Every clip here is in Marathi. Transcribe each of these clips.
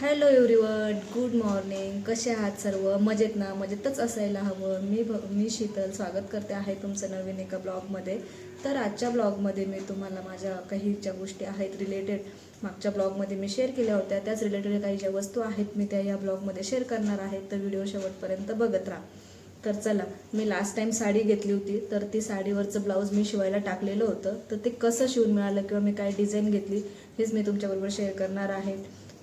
हॅलो एव्हरीवन गुड मॉर्निंग कसे आहात सर्व? मजेत ना? मजेतच असायला हवं. मी भ मी शीतल स्वागत करते आहे तुमचं नवीन एका ब्लॉगमध्ये. तर आजच्या ब्लॉगमध्ये मी तुम्हाला माझ्या काही ज्या गोष्टी आहेत रिलेटेड मागच्या ब्लॉगमध्ये मी शेअर केल्या होत्या. त्याच रिलेटेड काही ज्या वस्तू आहेत मी त्या या ब्लॉगमध्ये शेअर करणार आहे. तर व्हिडिओ शेवटपर्यंत बघत राहा. तर चला मी लास्ट टाइम साडी घेतली होती. तर ती साडीवरचं ब्लाऊज मी शिवायला टाकलेलं होतं. तर ते कसं शिवून मिळालं किंवा मी काय डिझाईन घेतली हेच मी तुमच्याबरोबर शेअर करणार आहे.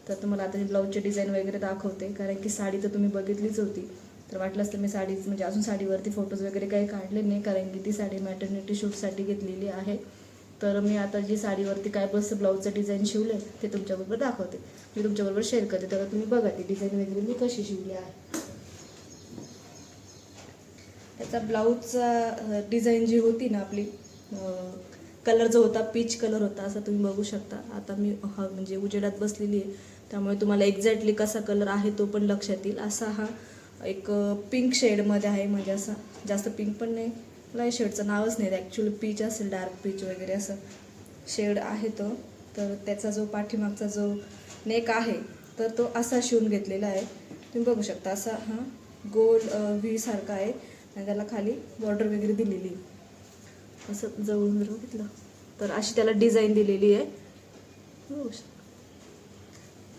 तर तुम्हाला आता ब्लाऊजचे डिझाईन वगैरे दाखवते. कारण की साडी तर तुम्ही बघितलीच होती. तर वाटलंच तर मी साडीच म्हणजे अजून साडीवरती फोटोज वगैरे काही काढले नाही कारण की ती साडी मॅटर्निटी शूटसाठी घेतलेली आहे. तर मी आता जी साडीवरती काय बस ब्लाऊजचं डिझाईन शिवले ते तुमच्याबरोबर दाखवते. मी तुमच्याबरोबर शेअर करते. तर तुम्ही बघा ती डिझाईन वगैरे मी कशी शिवली आहे. त्याचा ब्लाऊजचा डिझाईन जी होती ना आपली कलर जो होता पीच कलर होता असं तुम्ही बघू शकता. आता मी हा म्हणजे उजेडात बसलेली आहे. त्यामुळे तुम्हाला एक्झॅक्टली कसा कलर आहे तो पण लक्षात येईल. असा हा एक पिंक शेडमध्ये आहे. म्हणजे असा जास्त पिंक पण नाही. मला या शेडचं नावच नाही ॲक्च्युली पीच असेल डार्क पीच वगैरे असं शेड आहे तो. तर त्याचा जो पाठीमागचा जो नेक आहे तर तो असा शिवून घेतलेला आहे. तुम्ही बघू शकता असा हा गोल व्ही सारखा आहे. आणि त्याला खाली बॉर्डर वगैरे दिलेली असं जवळून बघितलं तर अशी त्याला डिझाईन दिलेली आहे. बघू शकता.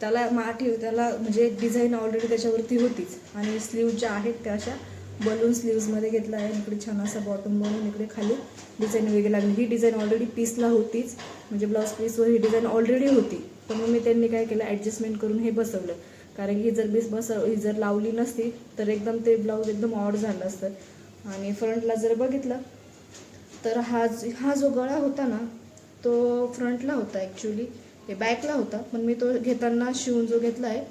त्याला माठी त्याला म्हणजे एक डिझाईन ऑलरेडी त्याच्यावरती होतीच. आणि स्लीव ज्या आहेत त्या अशा बलून स्लीव्समध्ये घेतला आहे इकडे छान असा बॉटम बनवून इकडे खाली डिझाईन वगैरे लागली. ही डिझाईन ऑलरेडी पीसला होतीच. म्हणजे ब्लाऊज पीसवर ही डिझाईन ऑलरेडी होती. पण मग मी त्यांनी काय केलं ॲडजस्टमेंट करून हे बसवलं. कारण की जर बीस बस ही जर लावली नसती तर एकदम ते ब्लाऊज एकदम ऑड झालं असतं. आणि फ्रंटला जर बघितलं तर हा हा जो गळा होता ना तो फ्रंटला होता ॲक्च्युली हे बॅकला होता. पण मी तो घेताना शिवून जो घेतला आहे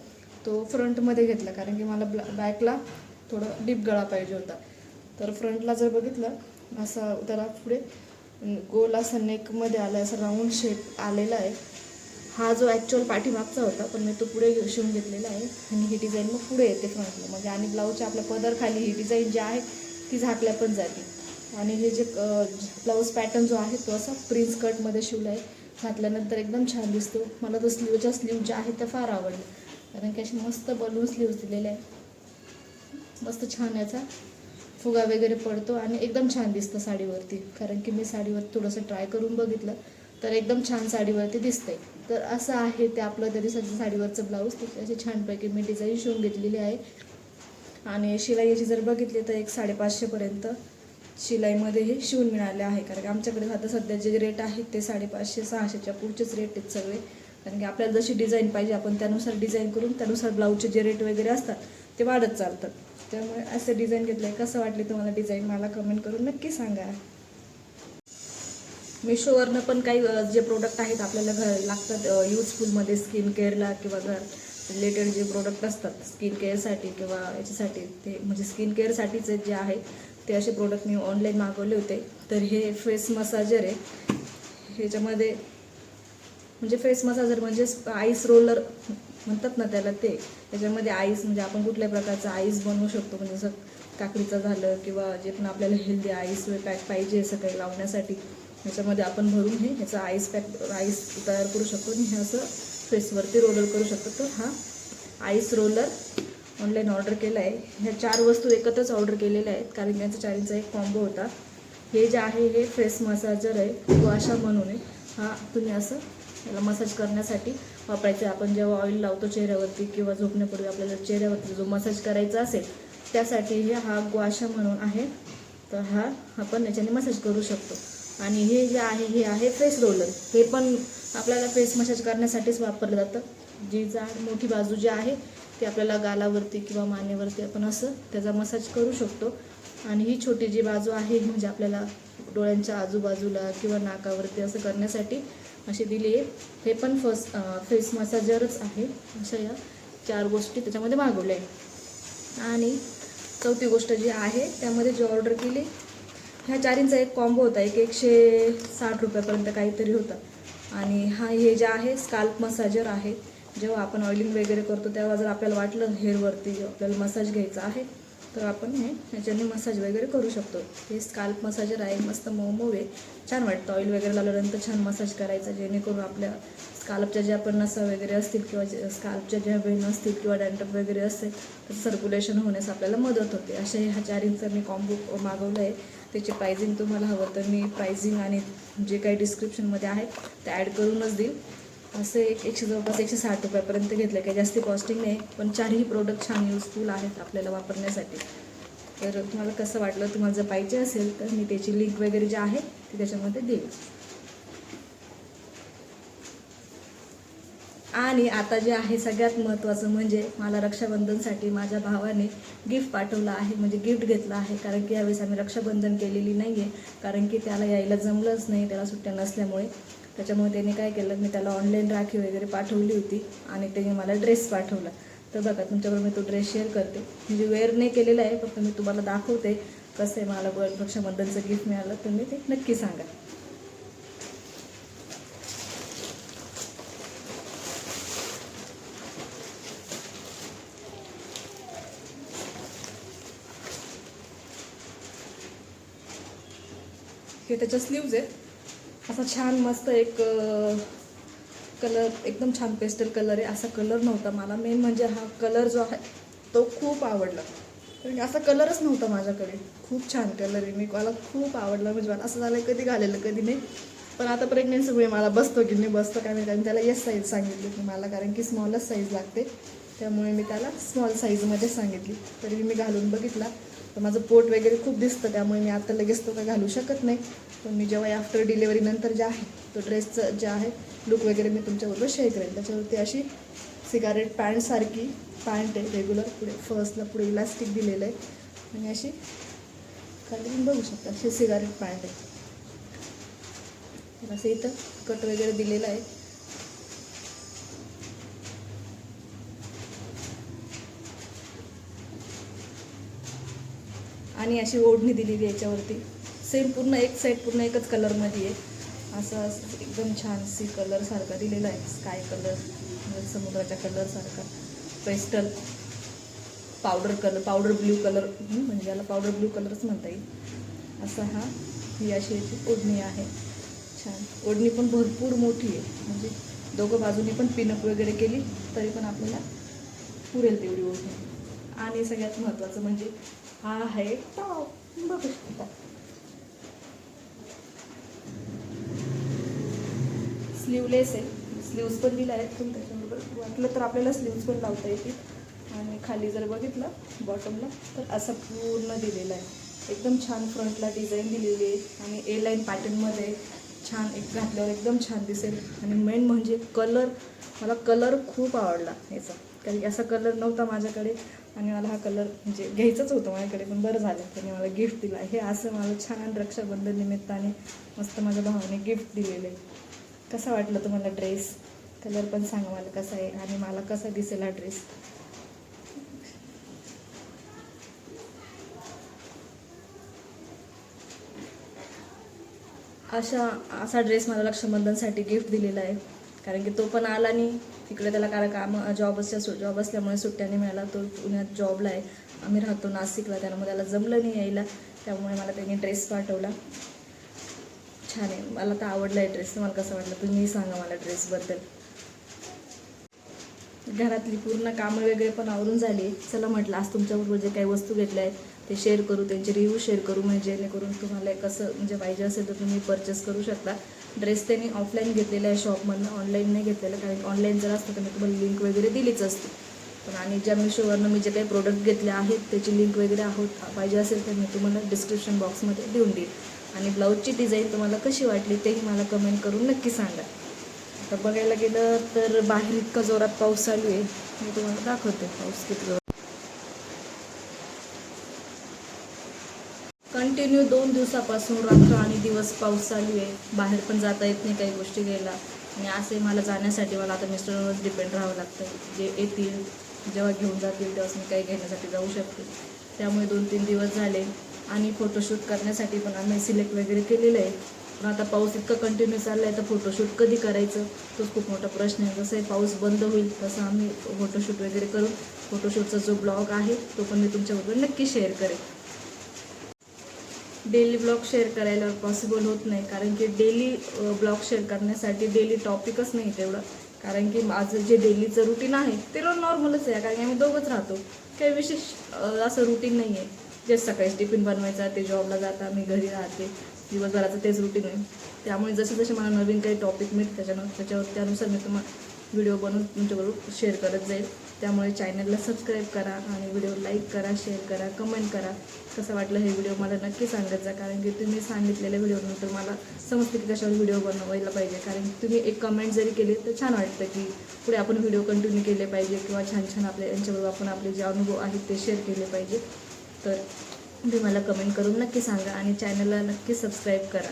तो फ्रंटमध्ये घेतला. कारण की मला बॅकला थोडं डीप गळा पाहिजे होता. तर फ्रंटला जर बघितलं असा त्याला पुढे गोल असा नेकमध्ये आला असा राऊंड शेप आलेला आहे. हा जो ॲक्च्युअल पाठीमागचा होता पण मी तो पुढे शिवून घेतलेला आहे. आणि ही डिझाईन मग पुढे येते फ्रंटला म्हणजे आणि ब्लाऊजच्या आपल्या पदर खाली ही डिझाईन जी आहे ती झाकल्या पण जाते. आणि हे जे ब्लाऊज पॅटर्न जो आहे तो असा प्रिन्स कटमध्ये शिवला आहे. घातल्यानंतर एकदम छान दिसतो. मला तो स्लीवच्या स्लीव ज्या आहेत त्या फार आवडल्या. कारण की अशी मस्त बलून स्लीव्स दिलेल्या आहे मस्त छान याचा फुगा वगैरे पडतो आणि एकदम छान दिसतं साडीवरती. कारण की मी साडीवर थोडंसं ट्राय करून बघितलं तर एकदम छान साडीवरती दिसते तर असं आहे ते आपलं त्या दिवसाच्या साडीवरचं ब्लाऊज ते अशी छानपैकी मी डिझाईन शिवून घेतलेली आहे. आणि शिलाईची जर बघितली तर एक साडेपाचशेपर्यंत शिलाईमध्ये हे शिवून मिळाले आहे. कारण की आमच्याकडे आता सध्या जे रेट आहेत ते साडेपाचशे सहाशेच्या पुढचेच रेट आहेत सगळे. कारण की आपल्याला जशी डिझाईन पाहिजे आपण त्यानुसार डिझाईन करून त्यानुसार ब्लाऊजचे जे रेट वगैरे असतात ते वाढत चालतात. त्यामुळे असं डिझाईन घेतलं आहे कसं वाटले तुम्हाला डिझाईन मला कमेंट करून नक्की सांगा. मिशोवरनं पण काही जे प्रोडक्ट आहेत आपल्याला घर लागतात यूजफुलमध्ये स्किन केअरला किंवा घर रिलेटेड जे प्रोडक्ट असतात स्किन केअरसाठी किंवा याच्यासाठी ते म्हणजे स्किन केअरसाठीचे जे आहे ते असे प्रोडक्ट मी ऑनलाईन मागवले होते. तर हे फेस मसाजर आहे. ह्याच्यामध्ये म्हणजे फेस मसाजर म्हणजे आईस रोलर म्हणतात ना त्याला ते. त्याच्यामध्ये आईस म्हणजे आपण कुठल्या प्रकारचं आईस बनवू शकतो. म्हणजे जसं काकडीचं झालं किंवा जे पण आपल्याला हेल्दी आईस पॅक पाहिजे असं काही लावण्यासाठी. ह्याच्यामध्ये आपण भरून हे ह्याचं आईस पॅक आईस तयार करू शकतो. आणि हे असं फेसवरती रोलर करू शकतो. तर हा आईस रोलर ऑनलाईन ऑर्डर केलं आहे ह्या चार वस्तू एकत्रच ऑर्डर केलेल्या आहेत कारण त्यांचा चारींचा एक कॉम्बो होता. हे जे आहे हे फेस मसाजर आहे गुआशा म्हणून आहे. हा तुम्ही असं याला मसाज करण्यासाठी वापरायचं आहे. आपण जेव्हा ऑइल लावतो चेहऱ्यावरती किंवा झोपण्यापूर्वी आपल्याला चेहऱ्यावरती जो मसाज करायचा असेल त्यासाठी हे हा गुआशा म्हणून आहे. तर हा आपण याच्याने मसाज करू शकतो. आणि हे जे आहे हे आहे फेस रोलर हे पण आपल्याला फेस मसाज करण्यासाठीच वापरलं जातं. जी जाड मोठी बाजू जी आहे ती आपल्याला गालावरती किंवा मानेवरती आपण असं त्याचा मसाज करू शकतो. आणि ही छोटी जी बाजू आहे म्हणजे आपल्याला डोळ्यांच्या आजूबाजूला किंवा नाकावरती असं करण्यासाठी अशी दिली आहे. हे पण फस फेस मसाजरच आहे. अशा या चार गोष्टी त्याच्यामध्ये मागवल्या आहे आणि चौथी गोष्ट जी आहे त्यामध्ये जी ऑर्डर केली ह्या चारींचा एक कॉम्बो होता. एक एकशे साठ रुपयापर्यंत काहीतरी होता. आणि हा हे जे आहे स्काल्प मसाजर आहे. जेव्हा आपण ऑइलिंग वगैरे करतो तेव्हा जर आपल्याला वाटलं हेअरवरती आपल्याला मसाज घ्यायचा आहे तर आपण हे ह्याच्याने मसाज वगैरे करू शकतो. हे स्काल्प मसाजर आहे मस्त मऊ मऊ आहे. छान वाटतं. ऑइल वगैरे लावल्यानंतर छान मसाज करायचा जेणेकरून आपल्या स्काल्पच्या ज्या पण नसा वगैरे असतील किंवा जे- स्काल्पच्या ज्या वेण असतील किंवा डॅन्टप वगैरे असेल तर सर्क्युलेशन होण्यास आपल्याला मदत होते. असे ह्या चार इंच मी कॉम्बो मागवलं आहे. त्याची प्रायझिंग तुम्हाला हवं तर मी प्राइसिंग आणि जे काही डिस्क्रिप्शनमध्ये आहे ते ॲड करूनच देईल. असे एक एकशे जवळपास एकशे साठ रुपयापर्यंत घेतलं काही जास्ती कॉस्टिंग नाही पण चारही प्रोडक्ट छान युजफुल आहेत आपल्याला वापरण्यासाठी. तर तुम्हाला कसं वाटलं तुम्हाला जर पाहिजे असेल तर मी त्याची लिंक वगैरे जी आहे ती त्याच्यामध्ये देईल. आणि आता जे आहे सगळ्यात महत्त्वाचं म्हणजे मला रक्षाबंधनसाठी माझ्या भावाने गिफ्ट पाठवलं आहे म्हणजे गिफ्ट घेतलं आहे. कारण की यावेळेस आम्ही रक्षाबंधन केलेली नाही आहे कारण की त्याला यायला जमलंच नाही त्याला सुट्ट्या नसल्यामुळे. त्याच्यामुळे त्याने काय केलं मी त्याला ऑनलाईन राखी वगैरे पाठवली होती आणि त्याने मला ड्रेस पाठवला. तर बघा तुमच्याबरोबर मी तो ड्रेस शेअर करते. म्हणजे वेअर नाही केलेला आहे फक्त मी तुम्हाला दाखवते कसं आहे मला ब- रक्षाबंधनचं गिफ्ट मिळालं तुम्ही ते नक्की सांगा. हे त्याच्या स्लीव्ज आहेत. असा छान मस्त एक कलर एकदम छान पेस्टल कलर आहे. असा कलर नव्हता मला. मेन म्हणजे हा कलर जो आहे तो खूप आवडला. कारण की असा कलरच नव्हता माझ्याकडे. खूप छान कलर आहे. मी मला खूप आवडला. म्हणजे मला असं झालं कधी घालेलं कधी नाही. पण आता प्रेग्नेन्सीमुळे मला बसतो की नाही बसतो काय माहिती आणि त्याला येस साईज सांगितली की मला कारण की स्मॉलच साईज लागते. त्यामुळे मी त्याला स्मॉल साईजमध्ये सांगितली. तरी मी घालून बघितला. तर माझं पोट वगैरे खूप दिसतं त्यामुळे मी आता लगेच तो काय घालू शकत नाही. पण मी जेव्हा आफ्टर डिलेवरीनंतर जे आहे तो ड्रेसचं जे आहे लुक वगैरे मी तुमच्याबरोबर शेअर करेन. त्याच्यावरती अशी सिगारेट पॅन्टसारखी पॅन्ट आहे रेग्युलर पुढे फर्स्टला पुढे इलास्टिक दिलेलं आहे. आणि अशी खाली तुम्ही बघू शकता अशी सिगारेट पॅन्ट आहे. असं इथं कट वगैरे दिलेलं आहे. आणि अशी ओढणी दिलेली याच्यावरती. सेम पूर्ण एक साईड पूर्ण एकच कलरमध्ये आहे. असं असं एकदम छान सी कलरसारखा दिलेला आहे. स्काय म्हणजे कलर समुद्राच्या कलरसारखा pastel powder colour powder blue colour म्हणजे याला पावडर ब्ल्यू कलरच म्हणता येईल. असा हा ही अशी याची ओढणी आहे. छान. ओढणी पण भरपूर मोठी आहे. म्हणजे दोघं बाजूनी पण पिनअप वगैरे केली तरी पण आपल्याला पुरेल तेवढी ओढणी. आणि सगळ्यात महत्त्वाचं म्हणजे हा आहे टॉप बघू शकता. स्लीवलेस आहे. स्लीव्स पण दिल्या आहेत पण त्याच्याबरोबर वाटलं तर आपल्याला स्लीव्स पण लावता येतील. आणि खाली जर बघितलं बॉटमला तर असं पूर्ण दिलेलं आहे. एकदम छान फ्रंटला डिझाईन दिलेली आहे. आणि ए लाईन पॅटर्नमध्ये छान एक घातल्यावर एकदम छान दिसेल. आणि मेन म्हणजे कलर मला कलर खूप आवडला याचा. कारण की असा कलर नव्हता माझ्याकडे. आणि मला हा कलर म्हणजे घ्यायचाच होतं माझ्याकडे पण बरं झालं. त्याने मला गिफ्ट दिला. हे असं मला छान रक्षाबंधन निमित्ताने मस्त माझ्या भावाने गिफ्ट दिलेलं आहे. कसा वाटला तुम्हाला ड्रेस? कलर पण सांगा मला कसा आहे आणि मला कसा दिसेल हा ड्रेस? अशा असा ड्रेस मला रक्षाबंधनसाठी गिफ्ट दिलेला आहे. कारण की तो पण आला नाही. तिकडे त्याला कारण काम जॉब असल्या सु जॉब असल्यामुळे सुट्ट्याने मिळाला. तो पुण्यात जॉबला आहे. आम्ही राहतो नाशिकला. त्यामुळे त्याला जमलं नाही यायला. त्यामुळे मला त्याने ड्रेस पाठवला. छान आहे. मला तर आवडला आहे ड्रेस तुम्हाला कसं वाटलं? तुम्ही सांगा मला ड्रेसबद्दल घरातली पूर्ण कामं वगैरे पण आवरून झाली. चला म्हटलं आज तुमच्याबरोबर जे काही वस्तू घेतल्या आहेत ते शेअर करू त्यांचे रिव्ह्यू शेअर करू. म्हणजे जेणेकरून तुम्हाला कसं म्हणजे पाहिजे असेल तर तुम्ही परचेस करू शकता. ड्रेस त्यांनी ऑफलाईन घेतलेला आहे शॉपमधनं ऑनलाईन नाही घेतलेलं कारण ऑनलाईन जर असतं तर मी तुम्हाला लिंक वगैरे दिलीच असते. पण आणि ज्या मिशोवरनं मी जे काही प्रोडक्ट घेतले आहेत त्याची लिंक वगैरे आहोत पाहिजे असेल तर मी तुम्हाला डिस्क्रिप्शन बॉक्समध्ये देऊन देईल आणि ब्लाऊजची डिझाईन तुम्हाला कशी वाटली तेही मला कमेंट करून नक्की सांगा. आता बघायला गेलं तर बाहेर इतका जोरात पाऊस चालू आहे. मी तुम्हाला दाखवते पाऊस किती जोरात. कंटिन्यू दोन दिवसापासून रात्र आणि दिवस पाऊस चालू आहे. बाहेर पण जाता येत नाही काही गोष्टी घ्यायला. आणि असे मला जाण्यासाठी मला आता मिस्टरांवरच डिपेंड राहावं लागतं. जे येतील जेव्हा घेऊन जातील तेव्हाच मी काही घेण्यासाठी जाऊ शकते. त्यामुळे दोन तीन दिवस झाले. आणि फोटोशूट करण्यासाठी पण आम्ही सिलेक्ट वगैरे केलेलं आहे. पण आता पाऊस इतका कंटिन्यू चालला आहे तर फोटोशूट कधी करायचं? तोच खूप मोठा प्रश्न आहे. जसं पाऊस बंद होईल तसं आम्ही फोटोशूट वगैरे करून फोटोशूटचा जो ब्लॉग आहे तो पण मी तुमच्याबरोबर नक्की शेअर करेन. डेली ब्लॉग शेअर करायला पॉसिबल होत नाही कारण की डेली ब्लॉग शेअर करण्यासाठी डेली टॉपिकच नाही तेवढं. कारण की माझं जे डेलीचं रुटीन आहे ते नॉर्मलच आहे कारण की आम्ही दोघंच राहतो. काही विशेष असं रुटीन नाही आहे जे सकाळी टिफिन बनवायचा ते जॉबला जाता मी घरी राहते दिवसभराचं तेच रुटीन आहे. त्यामुळे जसे जसे मला नवीन काही टॉपिक मिळते त्याच्यानं त्याच्यावर त्यानुसार मी तुम्हाला व्हिडिओ बनवून तुमच्याबरोबर शेअर करत जाईल. त्यामुळे चॅनलला सबस्क्राईब करा आणि व्हिडिओ लाईक करा शेअर करा कमेंट करा. कसं वाटलं हे व्हिडिओ मला नक्की सांगत जा. कारण की तुम्ही सांगितलेल्या व्हिडिओनंतर मला समजते की कशावर व्हिडिओ बनवायला पाहिजे. कारण की तुम्ही एक कमेंट जरी केली तर छान वाटतं की पुढे आपण व्हिडिओ कंटिन्यू केले पाहिजे किंवा छान छान आपल्या यांच्याबरोबर आपण आपले जे अनुभव आहेत ते शेअर केले पाहिजे. तर तुम्ही मला कमेंट करून नक्की सांगा आणि चॅनलला नक्की सबस्क्राईब करा.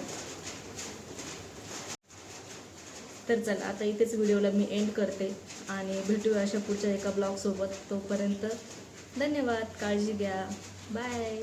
तर चला आता इथेच व्हिडिओला मी एंड करते आणि भेटूया अशा पुढच्या एका ब्लॉगसोबत तोपर्यंत धन्यवाद काळजी घ्या. बाय